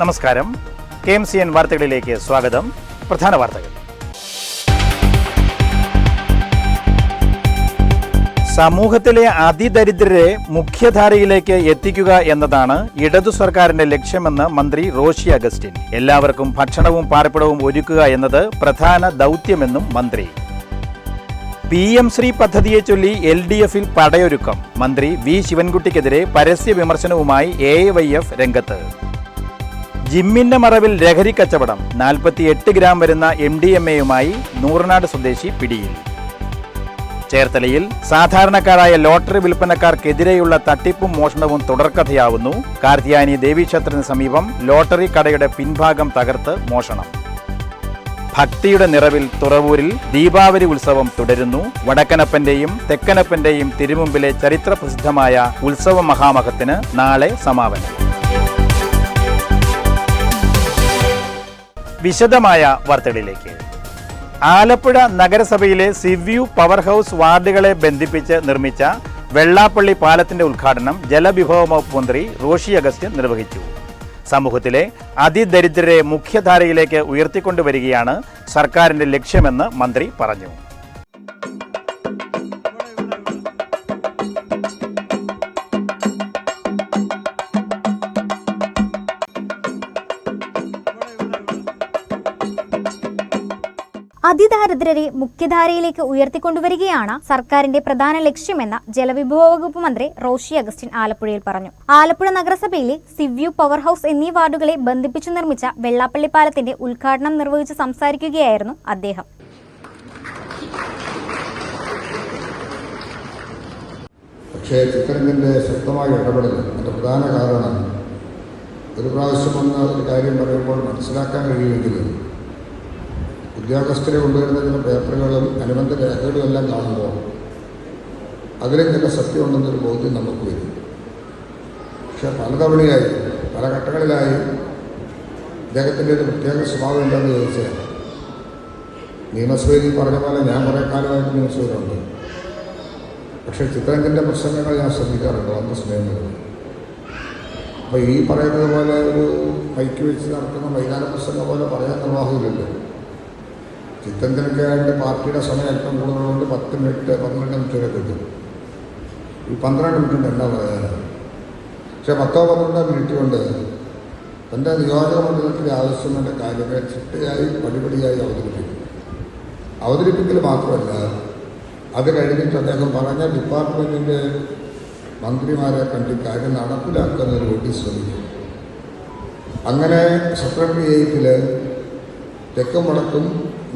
നമസ്കാരം. K M C N വാർത്തകളിലേക്ക് സ്വാഗതം. പ്രധാന വാർത്തകൾ. സമൂഹത്തിലെ അതിദരിദ്രരെ മുഖ്യധാരയിലേക്ക് എത്തിക്കുക എന്നതാണ് ഇടതു സർക്കാരിന്റെ ലക്ഷ്യമെന്ന് മന്ത്രി റോഷി അഗസ്റ്റിൻ. എല്ലാവർക്കും ഭക്ഷണവും പാർപ്പിടവും ഒരുക്കുക എന്നത് പ്രധാന ദൗത്യമെന്നും മന്ത്രി. പി എം ശ്രീ പദ്ധതിയെ ചൊല്ലി എൽ ഡി എഫിൽ പടയൊരുക്കം. മന്ത്രി വി ശിവൻകുട്ടിക്കെതിരെ പരസ്യ വിമർശനവുമായി എ വൈ എഫ് രംഗത്ത്. ജിമ്മിന്റെ മറവിൽ ലഹരി കച്ചവടം. നാൽപ്പത്തി എട്ട് ഗ്രാം വരുന്ന എം ഡി എം എയുമായി നൂറനാട് സ്വദേശി പിടിയിൽ. ചേർത്തലയിൽ സാധാരണക്കാരായ ലോട്ടറി വിൽപ്പനക്കാർക്കെതിരെയുള്ള തട്ടിപ്പും മോഷണവും തുടർക്കഥയാവുന്നു. കാർത്തിയാനി ദേവീക്ഷേത്രത്തിന് സമീപം ലോട്ടറി കടയുടെ പിൻഭാഗം തകർത്ത് മോഷണം. ഭക്തിയുടെ നിറവിൽ തുറവൂരിൽ ദീപാവലി ഉത്സവം തുടരുന്നു. വടക്കനപ്പന്റെയും തെക്കനപ്പന്റെയും തിരുമുമ്പിലെ ചരിത്രപ്രസിദ്ധമായ ഉത്സവ മഹാമഹത്തിന് നാളെ സമാപനം. വിശദമായ വാർത്തകളിലേക്ക്. ആലപ്പുഴ നഗരസഭയിലെ സിവ്യു പവർ ഹൗസ് വാർഡുകളെ ബന്ധിപ്പിച്ച് നിർമ്മിച്ച വെള്ളാപ്പള്ളി പാലത്തിന്റെ ഉദ്ഘാടനം ജലവിഭവ വകുപ്പ് മന്ത്രി റോഷി അഗസ്റ്റ്യൻ നിർവഹിച്ചു. സമൂഹത്തിലെ അതിദരിദ്രരെ മുഖ്യധാരയിലേക്ക് ഉയർത്തിക്കൊണ്ടുവരികയാണ് സർക്കാരിന്റെ ലക്ഷ്യമെന്ന് മന്ത്രി പറഞ്ഞു. അതിദാരിദ്രരെ മുഖ്യധാരയിലേക്ക് ഉയർത്തിക്കൊണ്ടുവരികയാണ് സർക്കാരിന്റെ പ്രധാന ലക്ഷ്യമെന്ന് ജലവിഭവ വകുപ്പ് മന്ത്രി റോഷി അഗസ്റ്റിൻ ആലപ്പുഴയിൽ പറഞ്ഞു. ആലപ്പുഴ നഗരസഭയിലെ സിവ്യൂ പവർ ഹൗസ് എന്നീ വാർഡുകളെ ബന്ധിപ്പിച്ചു നിർമ്മിച്ച വെള്ളാപ്പള്ളി പാലത്തിന്റെ ഉദ്ഘാടനം നിർവഹിച്ച് സംസാരിക്കുകയായിരുന്നു അദ്ദേഹം. പക്ഷേ ചിത്രരഞ്ജന്റെ ശക്തമായ ഇടപെടൽ അതിന്റെ പ്രധാന കാരണം ഒരു പ്രാവശ്യം വന്ന് ഒരു കാര്യം പറയുമ്പോൾ മനസ്സിലാക്കാൻ കഴിയുമെങ്കിലും ഉദ്യോഗസ്ഥരെ കൊണ്ടുവരുന്ന ചില പേപ്പറുകളും അനുബന്ധ രേഖകളും എല്ലാം കാണുമ്പോൾ അതിലെ ചില സത്യമുണ്ടെന്നൊരു ബോധ്യം നമുക്ക് വരും. പക്ഷെ പലതവണയായി പല ഘട്ടങ്ങളിലായി അദ്ദേഹത്തിന്റെ ഒരു പ്രത്യേക സ്വഭാവം എന്താണെന്ന് ചോദിച്ചാൽ നിയമസഭയിൽ പറഞ്ഞ പോലെ ഞാൻ കുറേ കാലമായിട്ട് നിയമസഭയിലുണ്ട്. പക്ഷേ ചിത്രത്തിന്റെ പ്രസംഗങ്ങൾ ഞാൻ ശ്രദ്ധിക്കാറുണ്ട് വന്ന സ്നേഹങ്ങൾ അപ്പോൾ ഈ പറയുന്നത് പോലെ ഒരു മൈക്ക് വെച്ച് നടത്തുന്ന മൈതാന പ്രസംഗം പോലെ പറയാൻ നിർവാഹമില്ലല്ലോ. ആയിട്ട് പാർട്ടിയുടെ സമയം അല്പം കൂടുതലുകൊണ്ട് പത്ത് മിനിറ്റ് പന്ത്രണ്ട് മിനിറ്റ് വരെ കിട്ടും ഈ പന്ത്രണ്ട് മിനിറ്റ് എന്താ പറയാനാണ് പക്ഷേ പത്തോ പന്ത്രണ്ടോ മിനിറ്റ് കൊണ്ട് തന്റെ നിയോജക മണ്ഡലത്തിലെ ആവശ്യങ്ങളുടെ കാര്യങ്ങൾ ചിട്ടയായി പടിപടിയായി അവതരിപ്പിക്കും. അവതരിപ്പിക്കൽ മാത്രമല്ല അത് കഴിഞ്ഞിട്ട് അദ്ദേഹം പറഞ്ഞ ഡിപ്പാർട്ട്മെന്റിന്റെ മന്ത്രിമാരെ കണ്ട് കാര്യം കാര്യം നടപ്പിലാക്കുന്നതിന് വേണ്ടി ശ്രമിക്കും. അങ്ങനെ സെക്രട്ടേറിയറ്റിൽ തെക്കും വടക്കും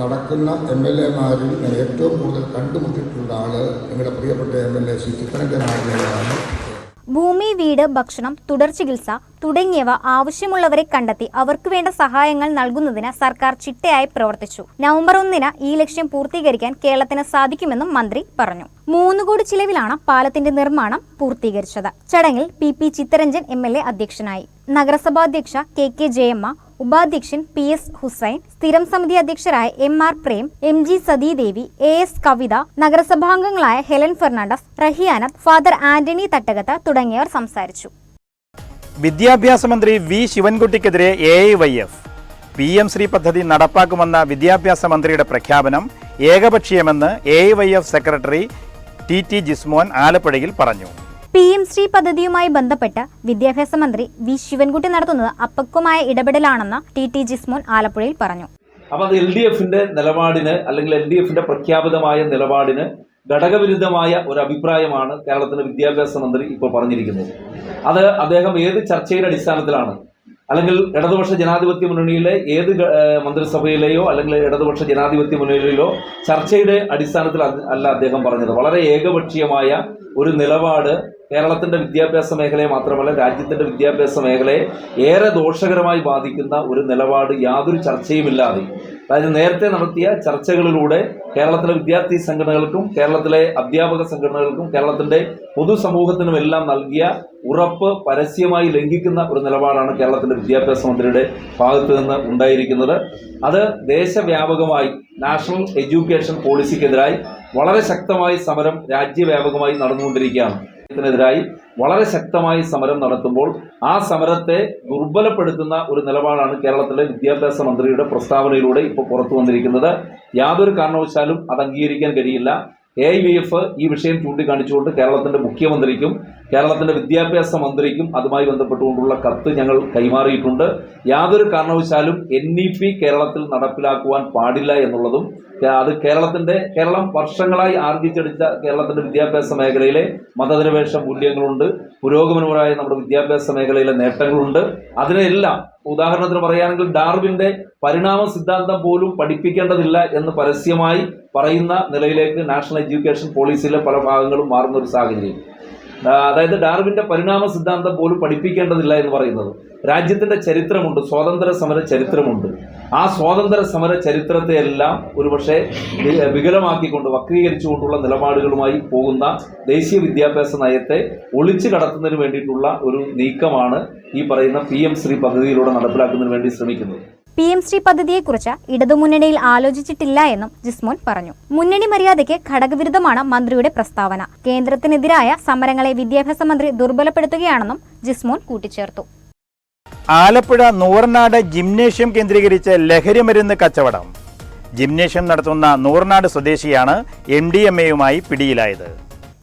നടക്കുന്ന എം എൽ എമാരിൽ ഞാൻ ഏറ്റവും കൂടുതൽ കണ്ടുമുട്ടിയിട്ടുള്ള ആൾ നിങ്ങളുടെ പ്രിയപ്പെട്ട എം എൽ എ ശ്രീ ചിത്രരഞ്ജനാണ് ഭൂമി വീട് ഭക്ഷണം തുടർ ചികിത്സ തുടങ്ങിയവ ആവശ്യമുള്ളവരെ കണ്ടെത്തി അവർക്ക് വേണ്ട സഹായങ്ങൾ നൽകുന്നതിന് സർക്കാർ ചിട്ടയായി പ്രവർത്തിച്ചു. നവംബർ ഒന്നിന് ഈ ലക്ഷ്യം പൂർത്തീകരിക്കാൻ കേരളത്തിന് സാധിക്കുമെന്നും മന്ത്രി പറഞ്ഞു. മൂന്ന് കോടി ചിലവിലാണ് പാലത്തിന്റെ നിർമ്മാണം പൂർത്തീകരിച്ചത്. ചടങ്ങിൽ P P Chittaranjan M L A അധ്യക്ഷനായി. നഗരസഭാധ്യക്ഷ കെ കെ ജയമ്മ ഉപാധ്യക്ഷൻ പി എസ് ഹുസൈൻ സ്ഥിരം സമിതി അധ്യക്ഷരായ M R Prem M G Sathidevi A S Kavitha നഗരസഭാംഗങ്ങളായ Helen Fernandez Rahiyanath father Antony Thattakath തുടങ്ങിയവർ സംസാരിച്ചു. വിദ്യാഭ്യാസ മന്ത്രി V ശിവൻകുട്ടിക്കെതിരെ A I Y F P M Shri പദ്ധതി നടപ്പാക്കുമെന്ന വിദ്യാഭ്യാസ മന്ത്രിയുടെ പ്രഖ്യാപനം ഏകപക്ഷീയമെന്ന് A I Y F secretary T T Jismon ആലപ്പുഴയിൽ പറഞ്ഞു. പി എം ശ്രീ പദ്ധതിയുമായി ബന്ധപ്പെട്ട് വിദ്യാഭ്യാസ മന്ത്രി വി ശിവൻകുട്ടി നടത്തുന്നത് അപ്പക്കുമായ ഇടപെടലാണെന്ന് ടി ടി ജിസ്മോൻ ആലപ്പുഴയിൽ പറഞ്ഞു. അപ്പോൾ അത് എൽ ഡി എഫിന്റെ നിലപാടിന് അല്ലെങ്കിൽ എൽ ഡി എഫിന്റെ പ്രഖ്യാപിതമായ നിലപാടിന് ഘടകവിരുദ്ധമായ ഒരു അഭിപ്രായമാണ് കേരളത്തിന്റെ വിദ്യാഭ്യാസ മന്ത്രി ഇപ്പോൾ പറഞ്ഞിരിക്കുന്നത്. അത് അദ്ദേഹം ഏത് ചർച്ചയുടെ അടിസ്ഥാനത്തിലാണ്? അല്ലെങ്കിൽ ഇടതുപക്ഷ ജനാധിപത്യ മുന്നണിയിലെ ഏത് മന്ത്രിസഭയിലെയോ അല്ലെങ്കിൽ ഇടതുപക്ഷ ജനാധിപത്യ മുന്നണിയിലോ ചർച്ചയുടെ അടിസ്ഥാനത്തിൽ അല്ല അദ്ദേഹം പറഞ്ഞത്. വളരെ ഏകപക്ഷീയമായ ഒരു നിലപാട് കേരളത്തിന്റെ വിദ്യാഭ്യാസ മേഖലയെ മാത്രമല്ല രാജ്യത്തിന്റെ വിദ്യാഭ്യാസ മേഖലയെ ഏറെ ദോഷകരമായി ബാധിക്കുന്ന ഒരു നിലപാട് യാതൊരു ചർച്ചയുമില്ലാതെ. അതായത് നേരത്തെ നടത്തിയ ചർച്ചകളിലൂടെ കേരളത്തിലെ വിദ്യാർത്ഥി സംഘടനകൾക്കും കേരളത്തിലെ അധ്യാപക സംഘടനകൾക്കും കേരളത്തിന്റെ പൊതുസമൂഹത്തിനും എല്ലാം നൽകിയ ഉറപ്പ് പരസ്യമായി ലംഘിക്കുന്ന ഒരു നിലപാടാണ് കേരളത്തിന്റെ വിദ്യാഭ്യാസ മന്ത്രിയുടെ ഭാഗത്ത് നിന്ന് ഉണ്ടായിരിക്കുന്നത്. അത് ദേശവ്യാപകമായി നാഷണൽ എഡ്യൂക്കേഷൻ പോളിസിക്കെതിരായി വളരെ ശക്തമായ സമരം രാജ്യവ്യാപകമായി നടന്നുകൊണ്ടിരിക്കുകയാണ്. ത്തിനെതിരായി വളരെ ശക്തമായി സമരം നടത്തുമ്പോൾ ആ സമരത്തെ ദുർബലപ്പെടുത്തുന്ന ഒരു നിലപാടാണ് കേരളത്തിലെ വിദ്യാഭ്യാസ മന്ത്രിയുടെ പ്രസ്താവനയിലൂടെ ഇപ്പോൾ പുറത്തു വന്നിരിക്കുന്നത്. യാതൊരു കാരണവശാലും അത് അംഗീകരിക്കാൻ കഴിയില്ല. എ വി എഫ് ഈ വിഷയം ചൂണ്ടിക്കാണിച്ചുകൊണ്ട് കേരളത്തിന്റെ മുഖ്യമന്ത്രിക്കും കേരളത്തിന്റെ വിദ്യാഭ്യാസ മന്ത്രിക്കും അതുമായി ബന്ധപ്പെട്ടുകൊണ്ടുള്ള കത്ത് ഞങ്ങൾ കൈമാറിയിട്ടുണ്ട്. യാതൊരു കാരണവശാലും എൻ ഇ പി കേരളത്തിൽ നടപ്പിലാക്കുവാൻ പാടില്ല എന്നുള്ളതും അത് കേരളത്തിന്റെ കേരളം വർഷങ്ങളായി ആർജിച്ചെടുത്ത കേരളത്തിന്റെ വിദ്യാഭ്യാസ മേഖലയിലെ മതനിരപേക്ഷ മൂല്യങ്ങളുണ്ട് പുരോഗമനപരമായ നമ്മുടെ വിദ്യാഭ്യാസ മേഖലയിലെ നേട്ടങ്ങളുണ്ട്. അതിനെല്ലാം ഉദാഹരണത്തിന് പറയുകയാണെങ്കിൽ ഡാർവിന്റെ പരിണാമ സിദ്ധാന്തം പോലും പഠിപ്പിക്കേണ്ടതില്ല എന്ന് പരസ്യമായി പറയുന്ന നിലയിലേക്ക് നാഷണൽ എഡ്യൂക്കേഷൻ പോളിസിയിലെ പല ഭാഗങ്ങളും മാറുന്ന ഒരു സാഹചര്യം. അതായത് ഡാർവിന്റെ പരിണാമ സിദ്ധാന്തം പോലും പഠിപ്പിക്കേണ്ടതില്ല എന്ന് പറയുന്നത്. രാജ്യത്തിന്റെ ചരിത്രമുണ്ട് സ്വാതന്ത്ര്യ സമര ചരിത്രമുണ്ട്. ആ സ്വാതന്ത്ര്യ സമര ചരിത്രത്തെ എല്ലാം ഒരുപക്ഷെ വികലമാക്കിക്കൊണ്ട് വക്രീകരിച്ചുകൊണ്ടുള്ള നിലപാടുകളുമായി പോകുന്ന ദേശീയ വിദ്യാഭ്യാസ നയത്തെ ഒളിച്ചു കടത്തുന്നതിന് വേണ്ടിയിട്ടുള്ള ഒരു നീക്കമാണ് ഈ പറയുന്ന പി എം ശ്രീ പദ്ധതിയിലൂടെ നടപ്പിലാക്കുന്നതിന് വേണ്ടി ശ്രമിക്കുന്നത്. പി എം ശ്രീ പദ്ധതിയെക്കുറിച്ച് ഇടതുമുന്നണിയിൽ ആലോചിച്ചിട്ടില്ല എന്നും ജിസ്മോൻ പറഞ്ഞു. മുന്നണി മര്യാദയ്ക്ക് ഘടകവിരുദ്ധമാണ് മന്ത്രിയുടെ പ്രസ്താവന. കേന്ദ്രത്തിനെതിരായ സമരങ്ങളെ വിദ്യാഭ്യാസ മന്ത്രി ദുർബലപ്പെടുത്തുകയാണെന്നും ജിസ്മോൻ കൂട്ടിച്ചേർത്തു. ആലപ്പുഴ നൂറനാട് ജിംനേഷ്യം കേന്ദ്രീകരിച്ച് ലഹരി മരുന്ന് കച്ചവടം. ജിംനേഷ്യം നടത്തുന്ന നൂറനാട് സ്വദേശിയാണ് എം ഡി എം എയുമായി പിടിയിലായത്.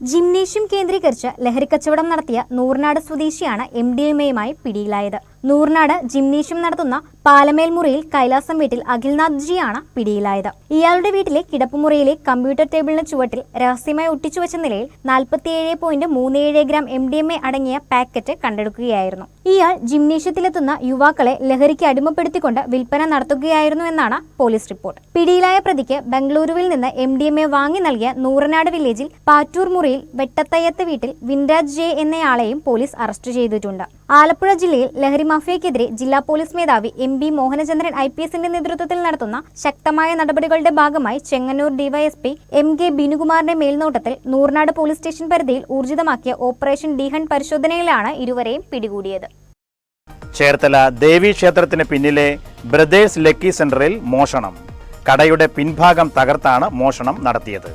ജിംനേഷ്യം കേന്ദ്രീകരിച്ച് ലഹരിക്കച്ചവടം നടത്തിയ നൂറനാട് സ്വദേശിയാണ് എം ഡി എം എയുമായി പിടിയിലായത്. നൂർനാട് ജിംനേഷ്യം നടത്തുന്ന പാലമേൽമുറിയിൽ കൈലാസം വീട്ടിൽ അഖിൽനാഥ് ജിയാണ് പിടിയിലായത്. ഇയാളുടെ വീട്ടിലെ കിടപ്പുമുറിയിലെ കമ്പ്യൂട്ടർ ടേബിളിന് ചുവട്ടിൽ രഹസ്യമായി ഒട്ടിച്ചു വെച്ച നിലയിൽ നാൽപ്പത്തിയേഴ് പോയിന്റ് മൂന്ന് ഏഴ് gram M D M A അടങ്ങിയ പാക്കറ്റ് കണ്ടെടുക്കുകയായിരുന്നു. ഇയാൾ ജിംനേഷ്യത്തിലെത്തുന്ന യുവാക്കളെ ലഹരിക്ക് അടിമപ്പെടുത്തിക്കൊണ്ട് വിൽപ്പന നടത്തുകയായിരുന്നു എന്നാണ് പോലീസ് റിപ്പോർട്ട്. പിടിയിലായ പ്രതിക്ക് ബംഗളൂരുവിൽ നിന്ന് എം ഡി എം എ വാങ്ങി നൽകിയ നൂറനാട് വില്ലേജിൽ പാറ്റൂർ മുറിയിൽ വെട്ടത്തയ്യത്ത് വീട്ടിൽ വിൻരാജ് ജെ എന്നയാളെയും പോലീസ് അറസ്റ്റ് ചെയ്തിട്ടുണ്ട്. ആലപ്പുഴ ജില്ലയിൽ ലഹരി മാഫിയയ്ക്കെതിരെ ജില്ലാ പോലീസ് മേധാവി M B Mohanachandran I P എസിന്റെ നേതൃത്വത്തിൽ നടത്തുന്ന ശക്തമായ നടപടികളുടെ ഭാഗമായി ചെങ്ങന്നൂർ ഡിവൈഎസ്പി എം കെ ബിനുകുമാറിന്റെ മേൽനോട്ടത്തിൽ നൂർനാട് പോലീസ് സ്റ്റേഷൻ പരിധിയിൽ ഊർജിതമാക്കിയ ഓപ്പറേഷൻ ഡിഹൺ പരിശോധനയിലാണ് ഇരുവരെയും പിടികൂടിയത്. ചേർത്തല ദേവി ക്ഷേത്രത്തിന് പിന്നിലെ ബ്രദേഴ്സ് ലക്കി സെന്ററിൽ മോഷണം. കടയുടെ പിൻഭാഗം തകർത്താണ് മോഷണം നടത്തിയത്.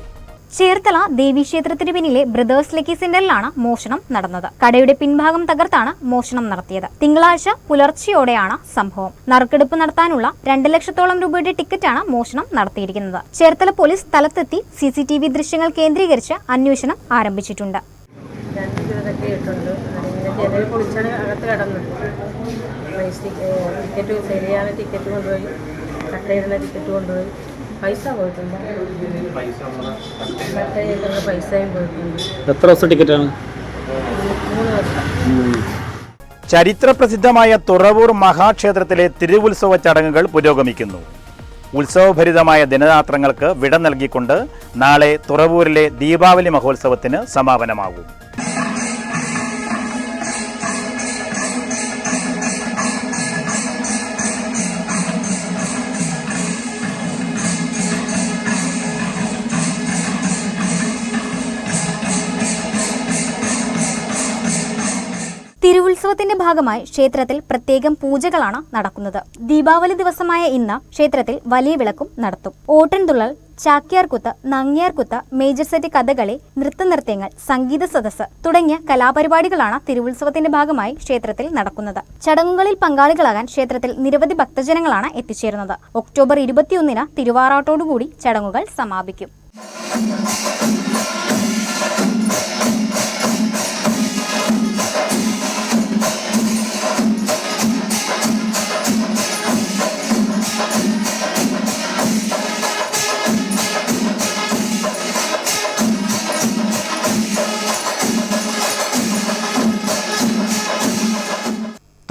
ചേർത്തല ദേവീക്ഷേത്രത്തിന് പിന്നിലെ ബ്രദേഴ്സ് ലക്കി സെന്ററിലാണ് മോഷണം നടന്നത്. കടയുടെ പിൻഭാഗം തകർത്താണ് മോഷണം നടത്തിയത്. തിങ്കളാഴ്ച പുലർച്ചെയോടെയാണ് സംഭവം. നറുക്കെടുപ്പ് നടത്താനുള്ള രണ്ട് ലക്ഷത്തോളം രൂപയുടെ ടിക്കറ്റാണ് മോഷണം നടത്തിയിരിക്കുന്നത്. ചേർത്തല പോലീസ് സ്ഥലത്തെത്തി സി സി ടി വി ദൃശ്യങ്ങൾ കേന്ദ്രീകരിച്ച് അന്വേഷണം ആരംഭിച്ചിട്ടുണ്ട്. ടിക്കറ്റ് ശരിയാണ് ടിക്കറ്റ് കൊണ്ടുപോയി കട്ടയിലുള്ള ടിക്കറ്റ് കൊണ്ടുപോയി. പൈസ പോയിട്ടുണ്ട്? കട്ടയിടുന്ന പൈസയും പോയിട്ടുണ്ട്? എത്ര ദിവസം ടിക്കറ്റാണ്? മൂന്ന് വർഷം ചരിത്രപ്രസിദ്ധമായ തുറവൂർ മഹാക്ഷേത്രത്തിലെ തിരുവുത്സവ ചടങ്ങുകൾ പുരോഗമിക്കുന്നു. ഉത്സവഭരിതമായ ദിനരാത്രങ്ങൾക്ക് വിട നൽകിക്കൊണ്ട് നാളെ തുറവൂരിലെ ദീപാവലി മഹോത്സവത്തിന് സമാപനമാകും. തിരുവുത്സവത്തിന്റെ ഭാഗമായി ക്ഷേത്രത്തിൽ പ്രത്യേകം പൂജകളാണ് നടക്കുന്നത്. ദീപാവലി ദിവസമായ ഇന്ന് ക്ഷേത്രത്തിൽ വലിയ വിളക്കും നടത്തും. ഓട്ടൻതുള്ളൽ ചാക്യാർകുത്ത് നങ്ങ്യാർകുത്ത് മേജർ സെറ്റ് കഥകളി നൃത്തനൃത്യങ്ങൾ സംഗീത സദസ്സ് തുടങ്ങിയ കലാപരിപാടികളാണ് തിരുവുത്സവത്തിന്റെ ഭാഗമായി ക്ഷേത്രത്തിൽ നടക്കുന്നത്. ചടങ്ങുകളിൽ പങ്കാളികളാകാൻ ക്ഷേത്രത്തിൽ നിരവധി ഭക്തജനങ്ങളാണ് എത്തിച്ചേരുന്നത്. ഒക്ടോബർ ഇരുപത്തിയൊന്നിന് തിരുവാറാട്ടോടുകൂടി ചടങ്ങുകൾ സമാപിക്കും.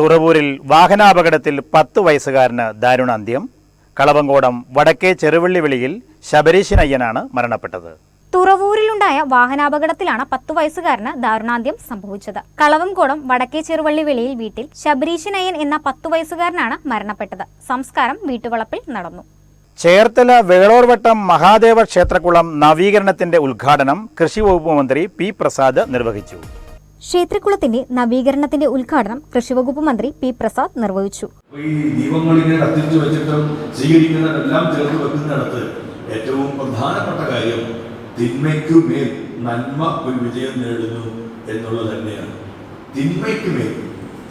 തുറവൂരിൽ വാഹനാപകടത്തിൽ പത്ത് വയസ്സുകാരന് ദാരുണാന്ത്യം. കളവങ്കോടം വടക്കേ ചെറുവള്ളി വിളിയിൽ ശബരീശനയ്യനാണ് മരണപ്പെട്ടത്. തുറവൂരിലുണ്ടായ വാഹനാപകടത്തിലാണ് പത്തു വയസ്സുകാരന് ദാരുണാന്ത്യം സംഭവിച്ചത്. കളവംകോടം വടക്കേ ചെറുവള്ളി വെളിയിൽ വീട്ടിൽ ശബരീശനയ്യൻ എന്ന പത്തു വയസ്സുകാരനാണ് മരണപ്പെട്ടത്. സംസ്കാരം വീട്ടുവളപ്പിൽ നടന്നു. ചേർത്തല വേളോർവട്ടം മഹാദേവ ക്ഷേത്രക്കുളം നവീകരണത്തിന്റെ ഉദ്ഘാടനം കൃഷി വകുപ്പ് മന്ത്രി പി പ്രസാദ് നിർവഹിച്ചു. ക്ഷേത്രക്കുളത്തിന്റെ നവീകരണത്തിന്റെ ഉദ്ഘാടനം കൃഷിവകുപ്പ് മന്ത്രി പി പ്രസാദ് നിർവഹിച്ചു. ഈ ദീപങ്ങൾ ഇങ്ങനെ കത്തിച്ചു വെച്ചിട്ട് സ്വീകരിക്കുന്നതെല്ലാം ചേർത്ത് വെക്കുന്നിടത്ത് ഏറ്റവും പ്രധാനപ്പെട്ട കാര്യം തിന്മയ്ക്കു മേൽ നന്മ ഒരു വിജയം നേടുന്നു എന്നുള്ളത് തന്നെയാണ്. തിന്മയ്ക്ക് മേൽ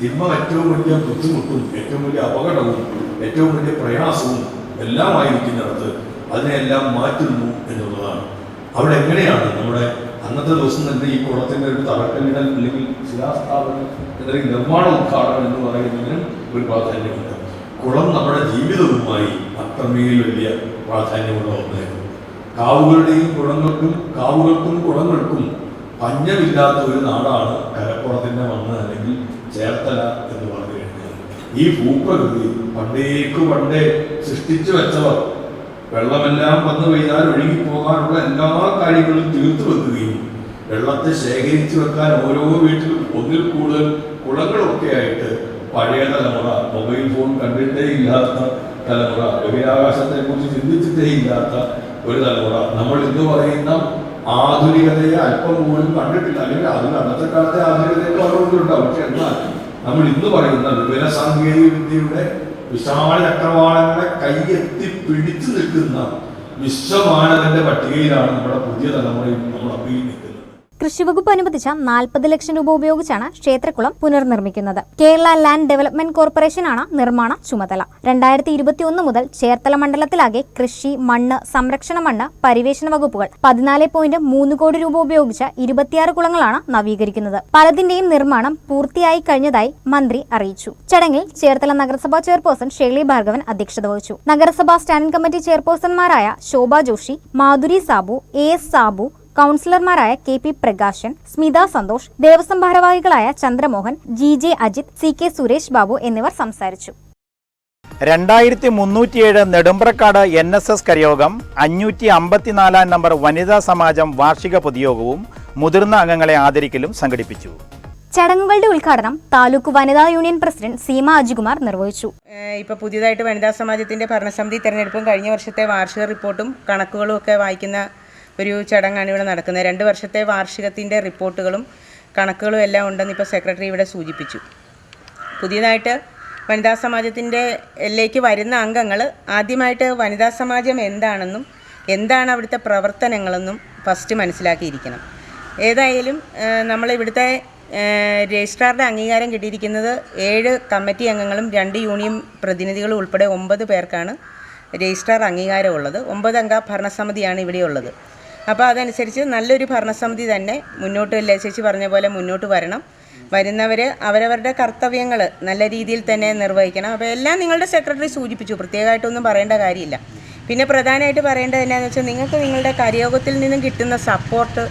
തിന്മ ഏറ്റവും വലിയ ബുദ്ധിമുട്ടും ഏറ്റവും വലിയ അപകടവും ഏറ്റവും വലിയ പ്രയാസവും എല്ലാം ആയിരിക്കുന്നിടത്ത് അതിനെല്ലാം മാറ്റുന്നു എന്നുള്ളതാണ്. അവിടെ എങ്ങനെയാണ് നമ്മുടെ അന്നത്തെ ദിവസം തന്നെ ഈ കുളത്തിന്റെ ഒരു തറക്കല്ലിടൽ അല്ലെങ്കിൽ ശിലാസ്ഥാപനം അല്ലെങ്കിൽ നിർമ്മാണ ഉദ്ഘാടനം എന്ന് പറയുന്നതിനും ഒരു പ്രാധാന്യമുണ്ട്. കുളം നമ്മുടെ ജീവിതവുമായി അത്രമേൽ വലിയ പ്രാധാന്യമുള്ള ഒന്നായിരുന്നു. കാവുകളുടെയും കുളങ്ങൾക്കും കാവുകൾക്കും കുളങ്ങൾക്കും പഞ്ഞമില്ലാത്ത ഒരു നാടാണ് കരക്കുളത്തിന്റെ മണ്ണ് അല്ലെങ്കിൽ ചേർത്തല എന്ന് പറഞ്ഞു കഴിഞ്ഞാൽ. ഈ ഭൂപ്രകൃതി പണ്ടേക്ക് പണ്ടേ സൃഷ്ടിച്ചു വെച്ചവർ വെള്ളമെല്ലാം വന്നു പെയ്താൽ ഒഴുകിപ്പോകാനുള്ള എല്ലാ കാര്യങ്ങളും തീർത്തു വെക്കുകയും വെള്ളത്തെ ശേഖരിച്ചു വെക്കാൻ ഓരോ വീട്ടിലും ഒന്നിൽ കൂടുതൽ കുളങ്ങളൊക്കെ ആയിട്ട് പഴയ തലമുറ മൊബൈൽ ഫോൺ കണ്ടിട്ടേ ഇല്ലാത്ത തലമുറ ബഹിരാകാശത്തെ കുറിച്ച് ചിന്തിച്ചിട്ടേ ഇല്ലാത്ത ഒരു തലമുറ. നമ്മൾ ഇന്ന് പറയുന്ന ആധുനികതയെ അല്പം പോലും കണ്ടിട്ടില്ല. അല്ലെങ്കിൽ അതിന് അന്നത്തെ കാലത്തെ ഓരോരുത്തരുണ്ടാവും പക്ഷെ എന്നാൽ നമ്മൾ ഇന്ന് പറയുന്ന വിവര സാങ്കേതിക വിദ്യയുടെ വിശാല ചക്രവാളങ്ങളെ കൈയെത്തി പിടിച്ചു നിൽക്കുന്ന വിശ്വമാനവന്റെ പട്ടികയിലാണ് നമ്മുടെ പുതിയ തലമുറയും നമ്മൾ അഭിനയിക്കുന്നത് കൃഷിവകുപ്പ് അനുവദിച്ച നാൽപ്പത് ലക്ഷം രൂപ ഉപയോഗിച്ചാണ് ക്ഷേത്രക്കുളം പുനർനിർമ്മിക്കുന്നത്. കേരള ലാൻഡ് ഡെവലപ്മെന്റ് കോർപ്പറേഷനാണ് നിർമ്മാണ ചുമതല. രണ്ടായിരത്തി ഇരുപത്തിയൊന്ന് മുതൽ ചേർത്തല മണ്ഡലത്തിലാകെ കൃഷി മണ്ണ് സംരക്ഷണ മണ്ണ് പരിവേഷണ വകുപ്പുകൾ പതിനാല് പോയിന്റ് മൂന്ന് കോടി രൂപ ഉപയോഗിച്ച ഇരുപത്തിയാറ് കുളങ്ങളാണ് നവീകരിക്കുന്നത്. പലതിന്റെയും നിർമ്മാണം പൂർത്തിയായി കഴിഞ്ഞതായി മന്ത്രി അറിയിച്ചു. ചടങ്ങിൽ ചേർത്തല നഗരസഭാ ചെയർപേഴ്സൺ ഷേളി ഭാർഗവൻ അധ്യക്ഷത വഹിച്ചു. നഗരസഭാ സ്റ്റാൻഡിംഗ് കമ്മിറ്റി ചെയർപേഴ്സൺമാരായ ശോഭ ജോഷി മാധുരി സാബു എ എസ് സാബു കൗൺസിലർമാരായ കെ പി പ്രകാശൻ സ്മിത സന്തോഷ് ദേവസ്വം ഭാരവാഹികളായ Chandramohan G J Ajith C K Suresh Babu എന്നിവർ സംസാരിച്ചു. രണ്ടായിരത്തി മുന്നൂറ്റിയേഴ് Nedumprakkad N S S Karayogam അഞ്ഞൂറ്റി അമ്പത്തിനാലാം നമ്പർ വനിതാ സമാജം വാർഷിക പൊതുയോഗവും മുതിർന്ന അംഗങ്ങളെ ആദരിക്കലും സംഘടിപ്പിച്ചു. ചടങ്ങുകളുടെ ഉദ്ഘാടനം താലൂക്ക് വനിതാ യൂണിയൻ പ്രസിഡന്റ് സീമ അജികുമാർ നിർവഹിച്ചു. ഇപ്പോൾ പുതിയതായിട്ട് വനിതാ സമാജത്തിന്റെ ഭരണസമിതി തെരഞ്ഞെടുപ്പും കഴിഞ്ഞ വർഷത്തെ വാർഷിക റിപ്പോർട്ടും കണക്കുകളും ഒക്കെ വായിക്കുന്ന ഒരു ചടങ്ങാണ് ഇവിടെ നടക്കുന്നത്. രണ്ട് വർഷത്തെ വാർഷികത്തിന്റെ റിപ്പോർട്ടുകളും കണക്കുകളും എല്ലാം ഉണ്ടെന്ന് ഇപ്പോൾ സെക്രട്ടറി ഇവിടെ സൂചിപ്പിച്ചു. പുതിയതായിട്ട് വനിതാ സമാജത്തിന്റെ ലേക്ക് വരുന്ന അംഗങ്ങൾ ആദ്യമായിട്ട് വനിതാ സമാജം എന്താണെന്നും എന്താണ് അവിടുത്തെ പ്രവർത്തനങ്ങളെന്നും ഫസ്റ്റ് മനസ്സിലാക്കിയിരിക്കണം. ഏതായാലും നമ്മൾ ഇവിടുത്തെ രജിസ്ട്രാറുടെ അംഗീകാരം കിട്ടിയിരിക്കുന്നത് ഏഴ് കമ്മിറ്റി അംഗങ്ങളും രണ്ട് യൂണിയൻ പ്രതിനിധികളും ഉൾപ്പെടെ ഒമ്പത് പേർക്കാണ് രജിസ്ട്രാർ അംഗീകാരമുള്ളത്. ഒമ്പതംഗ ഭരണസമിതിയാണ് ഇവിടെയുള്ളത്. അപ്പോൾ അതനുസരിച്ച് നല്ലൊരു ഭരണസമിതി തന്നെ മുന്നോട്ട് ചേച്ചി പറഞ്ഞ പോലെ മുന്നോട്ട് വരണം. വരുന്നവർ അവരവരുടെ കർത്തവ്യങ്ങൾ നല്ല രീതിയിൽ തന്നെ നിർവഹിക്കണം. അപ്പോൾ എല്ലാം നിങ്ങളുടെ സെക്രട്ടറി സൂചിപ്പിച്ചു. പ്രത്യേകമായിട്ടൊന്നും പറയേണ്ട കാര്യമില്ല. പിന്നെ പ്രധാനമായിട്ട് പറയേണ്ടത് എന്നാന്ന് വെച്ചാൽ നിങ്ങൾക്ക് നിങ്ങളുടെ കരയോഗത്തിൽ നിന്നും കിട്ടുന്ന സപ്പോർട്ട്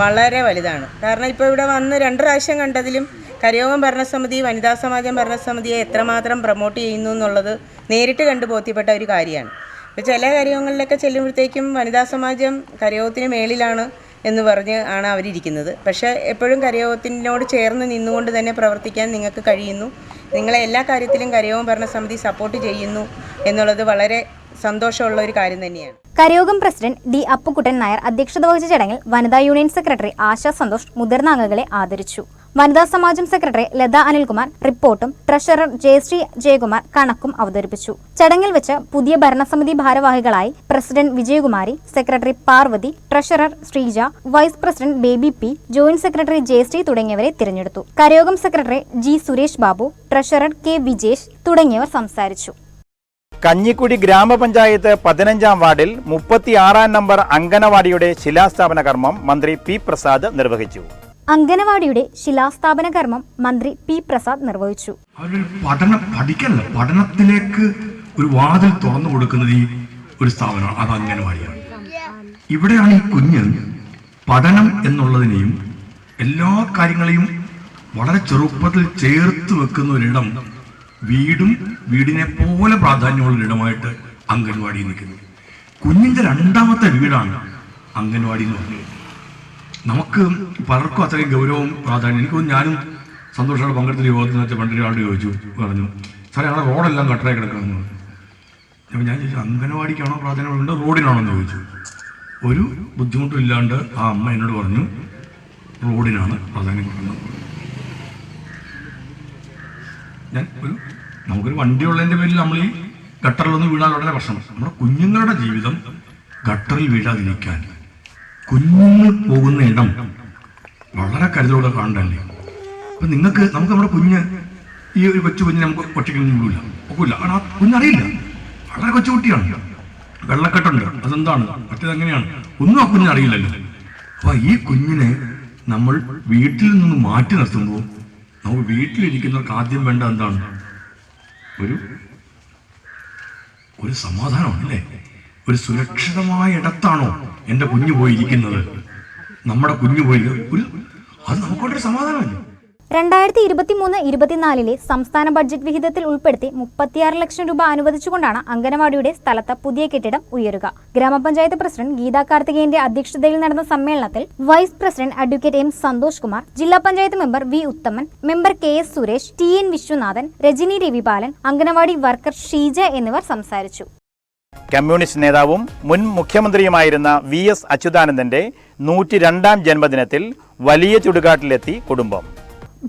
വളരെ വലുതാണ്. കാരണം ഇപ്പോൾ ഇവിടെ വന്ന് രണ്ട് പ്രാവശ്യം കണ്ടതിലും കരയോഗം ഭരണസമിതി വനിതാ സമാജം ഭരണസമിതിയെ എത്രമാത്രം പ്രൊമോട്ട് ചെയ്യുന്നു എന്നുള്ളത് നേരിട്ട് കണ്ടു ബോധ്യപ്പെട്ട ഒരു കാര്യമാണ്. ഇപ്പോൾ ചില കരയോഗങ്ങളിലൊക്കെ ചെല്ലുമ്പോഴത്തേക്കും വനിതാ സമാജം കരയോഗത്തിന് മേളിലാണ് എന്ന് പറഞ്ഞ് ആണ് അവരിയ്ക്കുന്നത് പക്ഷേ എപ്പോഴും കരയോഗത്തിനോട് ചേർന്ന് നിന്നുകൊണ്ട് തന്നെ പ്രവർത്തിക്കാൻ നിങ്ങൾക്ക് കഴിയുന്നു. നിങ്ങളെ എല്ലാ കാര്യത്തിലും കരയോഗം ഭരണസമിതി സപ്പോർട്ട് ചെയ്യുന്നു എന്നുള്ളത് വളരെ സന്തോഷമുള്ള ഒരു കാര്യം തന്നെയാണ്. കരയോഗം പ്രസിഡന്റ് ഡി അപ്പുക്കുട്ടൻ നായർ അധ്യക്ഷത വഹിച്ച ചടങ്ങിൽ വനിതാ യൂണിയൻ സെക്രട്ടറി ആശാ സന്തോഷ് മുതിർന്ന അംഗങ്ങളെ ആദരിച്ചു. വനിതാ സമാജം സെക്രട്ടറി ലത അനിൽകുമാർ റിപ്പോർട്ടും ട്രഷറർ ജയശ്രീ ജയകുമാർ കണക്കും അവതരിപ്പിച്ചു. ചടങ്ങിൽ വെച്ച് പുതിയ ഭരണസമിതി ഭാരവാഹികളായി president Vijayakumari secretary Parvathy treasurer Sreeja vice president Baby P joint secretary Jayasree തുടങ്ങിയവരെ തിരഞ്ഞെടുത്തു. Karayogam secretary G Suresh Babu treasurer K Vijesh തുടങ്ങിയവർ സംസാരിച്ചു. കഞ്ഞിക്കുടി ഗ്രാമപഞ്ചായത്ത് പതിനഞ്ചാം വാർഡിൽ മുപ്പത്തിയാറാം നമ്പർ അങ്കനവാടിയുടെ ശിലാസ്ഥാപന കർമ്മം മന്ത്രി പി പ്രസാദ് നിർവഹിച്ചു. അംഗനവാടിയുടെ ശിലാസ്ഥാപന കർമ്മം മന്ത്രി പി പ്രസാദ് നിർവഹിച്ചു. പഠനം പഠിക്കല്ല പഠനത്തിലേക്ക് ഒരു വാതിൽ തുറന്നു കൊടുക്കുന്നത് ഈ ഒരു സ്ഥാപനമാണ് അത് അംഗനവാടിയാണ്. ഇവിടെയാണ് ഈ കുഞ്ഞ് പഠനം എന്നുള്ളതിനെയും എല്ലാ കാര്യങ്ങളെയും വളരെ ചെറുപ്പത്തിൽ ചേർത്ത് വെക്കുന്ന ഒരിടം വീടും വീടിനെ പോലെ പ്രാധാന്യമുള്ള ഇടമായിട്ട് അംഗൻവാടി നിൽക്കുന്നു. കുഞ്ഞിന്റെ രണ്ടാമത്തെ വീടാണ് അംഗൻവാടി എന്ന് പറയുന്നത് നമുക്ക് പലർക്കും അത്രയും ഗൗരവവും പ്രാധാന്യം എനിക്ക് ഞാനും സന്തോഷത്തോടെ പങ്കെടുത്ത യോഗത്തിൽ വെച്ച പണ്ടൊരാളോട് ചോദിച്ചു പറഞ്ഞു സാറേ ഞങ്ങളുടെ റോഡെല്ലാം കട്ടറായി കിടക്കുന്നു. അപ്പം ഞാൻ ചോദിച്ചു അംഗനവാടിക്കാണോ പ്രാധാന്യമുണ്ട് റോഡിനാണോ എന്ന് ചോദിച്ചു. ഒരു ബുദ്ധിമുട്ടും ഇല്ലാണ്ട് ആ അമ്മ എന്നോട് പറഞ്ഞു റോഡിനാണ് പ്രാധാന്യം കൊടുക്കുന്നത്. ഞാൻ ഒരു നമുക്കൊരു വണ്ടിയുള്ളതിന്റെ പേരിൽ നമ്മൾ ഈ ഗട്ടറിലൊന്നും വീഴാൻ ഉടനെ പ്രശ്നം നമ്മുടെ കുഞ്ഞുങ്ങളുടെ ജീവിതം ഗട്ടറിൽ വീഴാതിരിക്കാൻ കുഞ്ഞുങ്ങൾ പോകുന്ന ഇടം വളരെ കരുതലോടെ കാണണ്ടല്ലേ? അപ്പൊ നിങ്ങൾക്ക് നമുക്ക് നമ്മുടെ കുഞ്ഞ് ഈ ഒരു കൊച്ചു കുഞ്ഞിനെ നമുക്ക് ഒറ്റയ്ക്ക് വിടില്ല ഒക്കില്ല കാരണം ആ കുഞ്ഞറിയില്ല. വളരെ കൊച്ചു കുട്ടിയാണ്. വെള്ളക്കെട്ടുണ്ട്. അതെന്താണ്? മറ്റേത് എങ്ങനെയാണ്? ഒന്നും ആ കുഞ്ഞറിയില്ലല്ലോ അപ്പൊ ഈ കുഞ്ഞിനെ നമ്മൾ വീട്ടിൽ നിന്ന് മാറ്റി നിർത്തുമ്പോൾ നമുക്ക് വീട്ടിലിരിക്കുന്നവർക്ക് ആദ്യം വേണ്ട എന്താണ്? ഒരു ഒരു സമാധാനമാണ് അല്ലേ ഒരു സുരക്ഷിതമായ ഇടത്താണോ എന്റെ കുഞ്ഞു പോയിരിക്കുന്നത്? നമ്മുടെ കുഞ്ഞു പോയി ഒരു അത് നമുക്കൊരു സമാധാനമല്ലേ? രണ്ടായിരത്തി ഇരുപത്തി മൂന്ന് ഇരുപത്തിനാലിലെ സംസ്ഥാന ബഡ്ജറ്റ് വിഹിതത്തിൽ ഉൾപ്പെടുത്തി മുപ്പത്തിയാറ് ലക്ഷം രൂപ അനുവദിച്ചുകൊണ്ടാണ് അംഗനവാടിയുടെ സ്ഥലത്ത് പുതിയ കെട്ടിടം ഉയരുക. ഗ്രാമപഞ്ചായത്ത് പ്രസിഡന്റ് ഗീതാ കാർത്തികേയന്റെ അധ്യക്ഷതയിൽ നടന്ന സമ്മേളനത്തിൽ vice president advocate M Santhosh Kumar ജില്ലാ panchayat member V Uthaman member K S Suresh T N Viswanathan Rajani Ravipalan anganwadi worker Sheeja എന്നിവർ സംസാരിച്ചു. കമ്മ്യൂണിസ്റ്റ് നേതാവും മുൻ മുഖ്യമന്ത്രിയുമായിരുന്ന വി എസ് അച്യുതാനന്ദന്റെ നൂറ്റി രണ്ടാം ജന്മദിനത്തിൽ വലിയ ചുടുകാട്ടിലെത്തി കുടുംബം.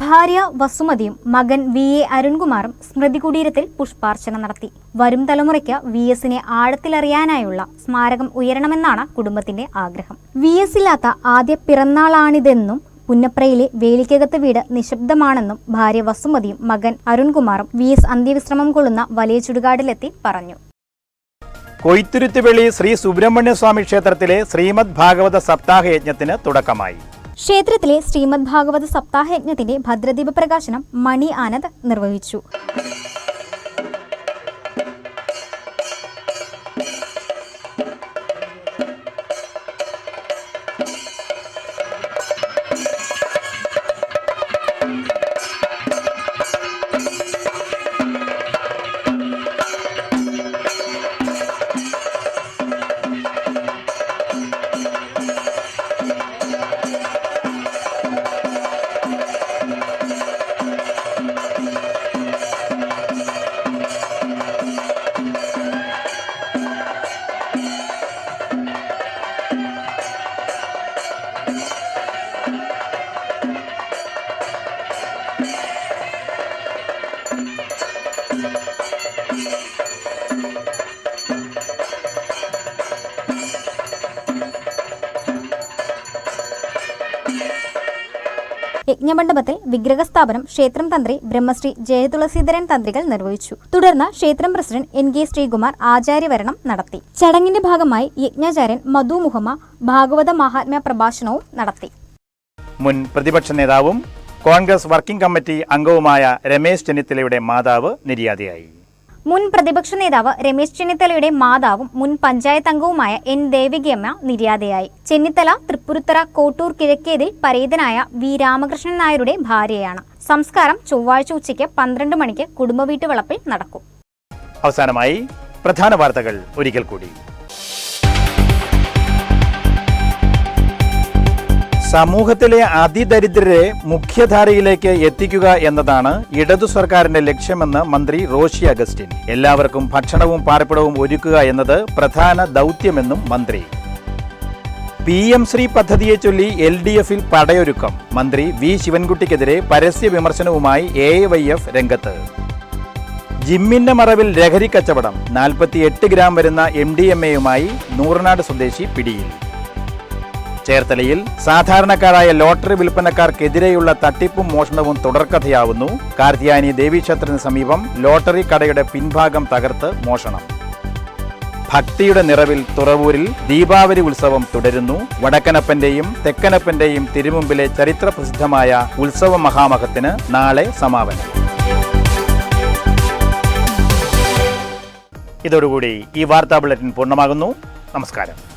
ഭാര്യ വസുമതിയും മകൻ വി എ അരുൺകുമാറും സ്മൃതി കുടീരത്തിൽ പുഷ്പാർച്ചന നടത്തി. വരും തലമുറയ്ക്ക് വി എസിനെ ആഴത്തിലറിയാനായുള്ള സ്മാരകം ഉയരണമെന്നാണ് കുടുംബത്തിന്റെ ആഗ്രഹം. വി എസ് ഇല്ലാത്ത ആദ്യ പിറന്നാളാണിതെന്നും പുന്നപ്രയിലെ വേലിക്കകത്ത് വീട് നിശബ്ദമാണെന്നും ഭാര്യ വസുമതിയും മകൻ അരുൺകുമാറും വി എസ് അന്ത്യവിശ്രമം കൊള്ളുന്ന വലിയ ചുടുകാടിലെത്തി പറഞ്ഞു. കൊയ്ത്തുരുത്തുവെളി ശ്രീ സുബ്രഹ്മണ്യസ്വാമി ക്ഷേത്രത്തിലെ ശ്രീമദ് ഭാഗവത സപ്താഹ യജ്ഞത്തിന് തുടക്കമായി. ക്ഷേത്രത്തിലെ ശ്രീമദ് ഭാഗവത സപ്താഹ യജ്ഞത്തിന്റെ ഭദ്രദീപ പ്രകാശനം മണി ആനന്ദ് നിർവഹിച്ചു. യജ്ഞമണ്ഡപത്തിൽ വിഗ്രഹസ്ഥാപനം ക്ഷേത്രം തന്ത്രി ബ്രഹ്മശ്രീ ജയതുളസീധരൻ തന്ത്രികൾ നിർവഹിച്ചു. തുടർന്ന് ക്ഷേത്രം പ്രസിഡന്റ് എൻ കെ ശ്രീകുമാർ ആചാര്യവരണം നടത്തി. ചടങ്ങിന്റെ ഭാഗമായി യജ്ഞാചാര്യൻ മധു മുഹമ്മ ഭാഗവത മഹാത്മ്യ പ്രഭാഷണവും നടത്തി. മുൻ പ്രതിപക്ഷ നേതാവും കോൺഗ്രസ് വർക്കിംഗ് കമ്മിറ്റി അംഗവുമായ രമേശ് ചെന്നിത്തലയുടെ മാതാവ് നിര്യാതയായി. മുൻ പ്രതിപക്ഷ നേതാവ് രമേശ് ചെന്നിത്തലയുടെ മാതാവും മുൻ പഞ്ചായത്ത് അംഗവുമായ എൻ ദേവികയമ്മ നിര്യാതയായി. ചെന്നിത്തല തൃപ്പുരുത്തറ കോട്ടൂർ കിഴക്കേതിൽ പരേതനായ വി രാമകൃഷ്ണൻ നായരുടെ ഭാര്യയാണ്. സംസ്കാരം ചൊവ്വാഴ്ച ഉച്ചയ്ക്ക് പന്ത്രണ്ട് മണിക്ക് കുടുംബവീട്ടുവളപ്പിൽ നടക്കും. അവസാനമായി പ്രധാന വാർത്തകൾ ഒരിക്കൽ കൂടി. സമൂഹത്തിലെ അതിദരിദ്രരെ മുഖ്യധാരയിലേക്ക് എത്തിക്കുക എന്നതാണ് ഇടതു സർക്കാരിന്റെ ലക്ഷ്യമെന്ന് മന്ത്രി റോഷി അഗസ്റ്റിൻ. എല്ലാവർക്കും ഭക്ഷണവും പാർപ്പിടവും ഒരുക്കുക എന്നത് പ്രധാന ദൗത്യമെന്നും മന്ത്രി. പി എം ശ്രീ പദ്ധതിയെ ചൊല്ലി എൽ ഡി എഫിൽ പടയൊരുക്കം. മന്ത്രി വി ശിവൻകുട്ടിക്കെതിരെ പരസ്യ വിമർശനവുമായി എ വൈ എഫ് രംഗത്ത്. ജിമ്മിന്റെ മറവിൽ ലഹരി കച്ചവടം. നാൽപ്പത്തിയെട്ട് ഗ്രാം വരുന്ന എം ഡി എം എയുമായി നൂറനാട് സ്വദേശി പിടിയിൽ. ചേർത്തലയിൽ സാധാരണക്കാരായ ലോട്ടറി വിൽപ്പനക്കാർക്കെതിരെയുള്ള തട്ടിപ്പും മോഷണവും തുടർക്കഥയാവുന്നു. കാർത്തിയാനി ദേവീക്ഷേത്രത്തിന് സമീപം ലോട്ടറി കടയുടെ പിൻഭാഗം തകർത്ത് മോഷണം. ഭക്തിയുടെ നിറവിൽ തുറവൂരിൽ ദീപാവലി ഉത്സവം തുടരുന്നു. വടക്കനപ്പന്റെയും തെക്കനപ്പന്റെയും തിരുമുമ്പിലെ ചരിത്ര പ്രസിദ്ധമായ ഉത്സവ മഹാമഹത്തിന് നാളെ സമാപനം. ഇതോടുകൂടി ഈ വാർത്താ ബുള്ളറ്റിൻ പൂർണമാകുന്നു. നമസ്കാരം.